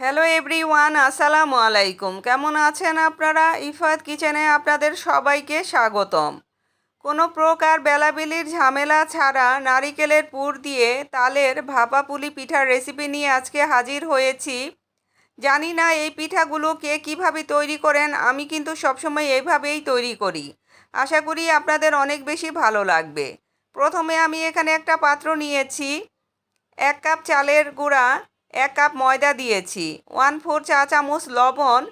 Hello everyone আসসালামু আলাইকুম। কেমন আছেন আপনারা? ইফাত কিচেনে আপনাদের সবাইকে স্বাগতম। কোনো প্রকার বেলাবিলির ঝামেলা ছাড়া নারিকেলের পুর দিয়ে তালের ভাপা পুলি পিঠার রেসিপি নিয়ে আজকে হাজির হয়েছি। জানি না এই পিঠাগুলো কে কীভাবে তৈরি করেন, আমি কিন্তু সবসময় এইভাবেই তৈরি করি। আশা করি আপনাদের অনেক বেশি ভালো লাগবে। প্রথমে আমি এখানে একটা পাত্র নিয়েছি। এক কাপ চালের গুঁড়া এক কাপ ময়দা দিয়েছি ওয়ান ফোর চা চামচ লবণ,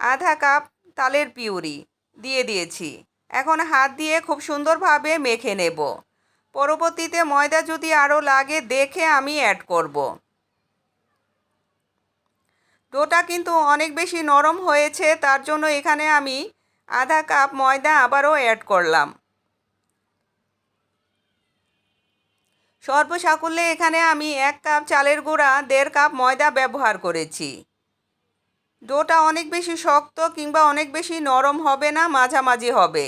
আধা কাপ তালের পিউরি দিয়ে দিয়েছি। এখন হাত দিয়ে খুব সুন্দরভাবে মেখে নেব। পরবর্তীতে ময়দা যদি আরও লাগে, দেখে আমি অ্যাড করব। ডোটা কিন্তু অনেক বেশি নরম হয়েছে, তার জন্য এখানে আমি আধা কাপ ময়দা আবারও অ্যাড করলাম। সর্বসাকুল্যে এখানে আমি এক কাপ চালের গুঁড়া, দেড় কাপ ময়দা ব্যবহার করেছি। ডোটা অনেক বেশি শক্ত কিংবা অনেক বেশি নরম হবে না, মাঝামাঝি হবে।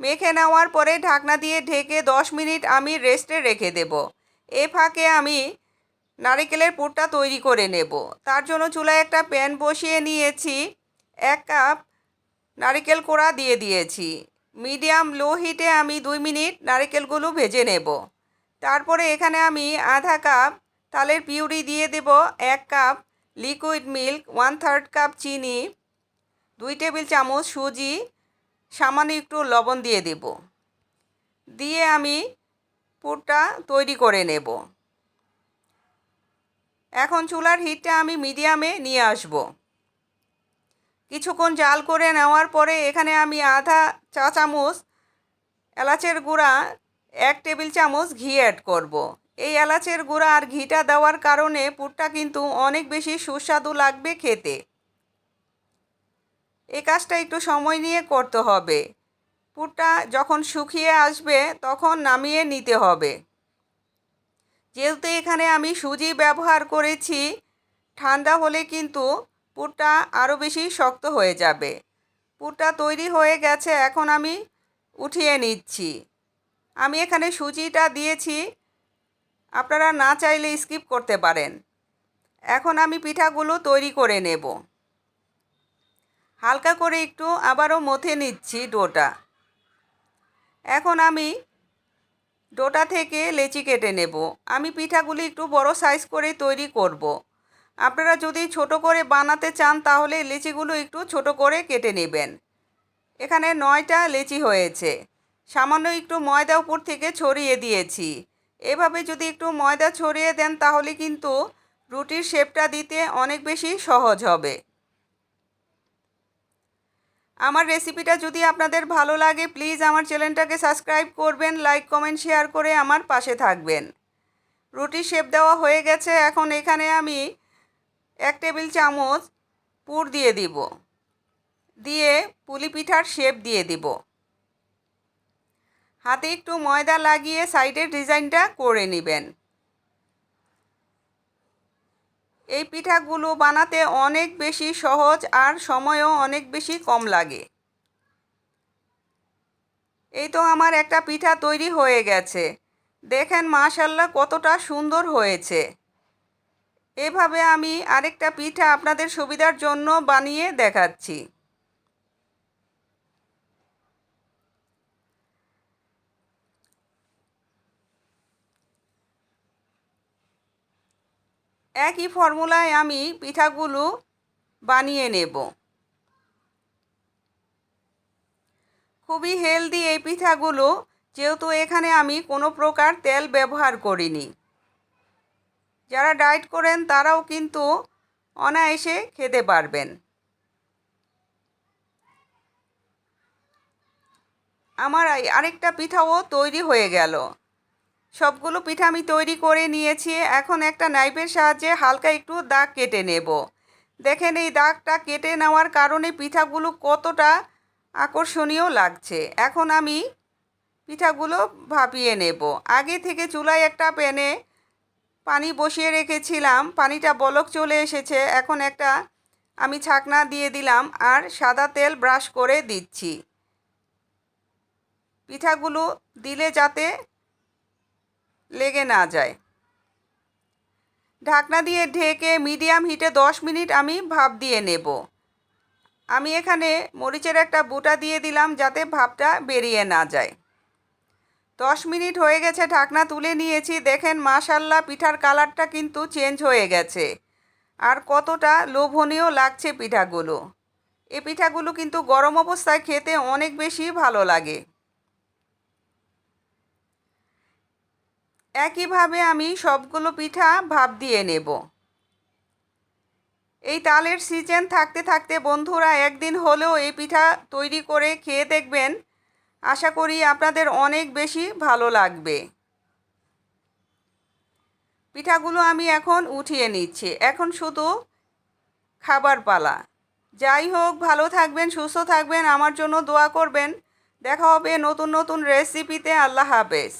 মেখে নেওয়ার পরে ঢাকনা দিয়ে ঢেকে দশ মিনিট আমি রেস্টে রেখে দেব। এ ফাঁকে আমি নারিকেলের পুরটা তৈরি করে নেব। তার জন্য চুলায় একটা প্যান বসিয়ে নিয়েছি। এক কাপ নারিকেল কোড়া দিয়ে দিয়েছি। মিডিয়াম লো হিটে আমি দুই মিনিট নারিকেলগুলো ভেজে নেব। তারপরে এখানে আমি আধা কাপ তালের পিউরি দিয়ে দেব, এক cup liquid milk one third cup চিনি, দুই টেবিল চামচ সুজি, সামান্য একটু লবণ দিয়ে দেব। দিয়ে আমি পুরটা তৈরি করে নেব। এখন চুলার হিটটা আমি মিডিয়ামে নিয়ে আসব। কিছুক্ষণ জাল করে নেওয়ার পরে এখানে আমি আধা চা চামচ এলাচের গুঁড়া এক টেবিল চামচ ঘি অ্যাড করব। এই এলাচের গুঁড়া আর ঘিটা দেওয়ার কারণে পুরটা কিন্তু অনেক বেশি সুস্বাদু লাগবে খেতে। এই কাজটা একটু সময় নিয়ে করতে হবে। পুরটা যখন শুকিয়ে আসবে তখন নামিয়ে নিতে হবে। যেহেতু এখানে আমি সুজি ব্যবহার করেছি, ঠান্ডা হলে কিন্তু পুরটা আরও বেশি শক্ত হয়ে যাবে। পুরটা তৈরি হয়ে গেছে, এখন আমি উঠিয়ে নিচ্ছি। আমি এখানে সুজিটা দিয়েছি। আপনারা না চাইলে স্কিপ করতে পারেন। এখন আমি পিঠাগুলো তৈরি করে নেব। হালকা করে একটু আবারও মথে নিচ্ছি ডোটা। এখন আমি ডোটা থেকে লেচি কেটে নেব। আমি পিঠাগুলি একটু বড় সাইজ করে তৈরি করব। আপনারা যদি ছোট করে বানাতে চান তাহলে লেচিগুলো একটু ছোট করে কেটে নেবেন। এখানে নয়টা লেচি হয়েছে। সামান্য একটু ময়দা উপর থেকে ছড়িয়ে দিয়েছি। এভাবে যদি একটু ময়দা ছড়িয়ে দেন তাহলে কিন্তু রুটির শেপটা দিতে অনেক বেশি সহজ হবে। আমার রেসিপিটা যদি আপনাদের ভালো লাগে, প্লিজ আমার চ্যানেলটাকে সাবস্ক্রাইব করবেন, লাইক, কমেন্ট, শেয়ার করে আমার পাশে থাকবেন। রুটি শেপ দেওয়া হয়ে গেছে, এখন এখানে আমি এক টেবিল চামচ পুর দিয়ে দিব। দিয়ে পুলি পিঠার শেপ দিয়ে দিব। হাতে একটু ময়দা লাগিয়ে সাইডের ডিজাইনটা করে নেবেন। এই পিঠাগুলো বানাতে অনেক বেশি সহজ আর সময়ও অনেক বেশি কম লাগে। এই তো আমার একটা পিঠা তৈরি হয়ে গেছে। দেখেন মাশাল্লাহ কতটা সুন্দর হয়েছে। এভাবে আমি আরেকটা পিঠা আপনাদের সুবিধার জন্য বানিয়ে দেখাচ্ছি। একই ফর্মুলায় আমি পিঠাগুলো বানিয়ে নেব। খুবই হেলদি এই পিঠাগুলো, যেহেতু এখানে আমি কোনো প্রকার তেল ব্যবহার করিনি। যারা ডায়েট করেন তারাও কিন্তু অনায়াসে খেতে পারবেন। আমার আরেকটা পিঠাও তৈরি হয়ে গেল। সবগুলো পিঠা আমি তৈরি করে নিয়েছি। এখন একটা নাইফের সাহায্যে হালকা একটু দাগ কেটে নেব। দেখেন এই দাগটা কেটে নেওয়ার কারণে পিঠাগুলো কতটা আকর্ষণীয় লাগছে। এখন আমি পিঠাগুলো ভাপিয়ে নেব। আগে থেকে চুলায় একটা প্যানে পানি বসিয়ে রেখেছিলাম। পানিটা বলক চলে এসেছে। এখন একটা আমি ছাকনা দিয়ে দিলাম আর সাদা তেল ব্রাশ করে দিচ্ছি। পিঠাগুলো দিলে যাতে লেগে না যায়। ঢাকনা দিয়ে ঢেকে মিডিয়াম হিটে দশ মিনিট আমি ভাপ দিয়ে নেব। আমি এখানে মরিচের একটা বুটা দিয়ে দিলাম যাতে ভাপটা বেরিয়ে না যায়। দশ মিনিট হয়ে গেছে ঢাকনা তুলে নিয়েছি। দেখেন মাশাল্লাহ, পিঠার কালারটা কিন্তু চেঞ্জ হয়ে গেছে। আর কতটা লোভনীয় লাগছে পিঠাগুলো। এ পিঠাগুলো কিন্তু গরম অবস্থায় খেতে অনেক বেশি ভালো লাগে। একইভাবে আমি সবগুলো পিঠা ভাপ দিয়ে নেব। এই তালের সিজন থাকতে থাকতে বন্ধুরা একদিন হলেও এই পিঠা তৈরি করে খেয়ে দেখবেন। আশা করি আপনাদের অনেক বেশি ভালো লাগবে। পিঠাগুলো আমি এখন উঠিয়ে নিচ্ছি। এখন শুধু খাবার পালা। যাই হোক, ভালো থাকবেন, সুস্থ থাকবেন, আমার জন্য দোয়া করবেন। দেখা হবে নতুন নতুন রেসিপিতে আল্লাহ হাফেজ।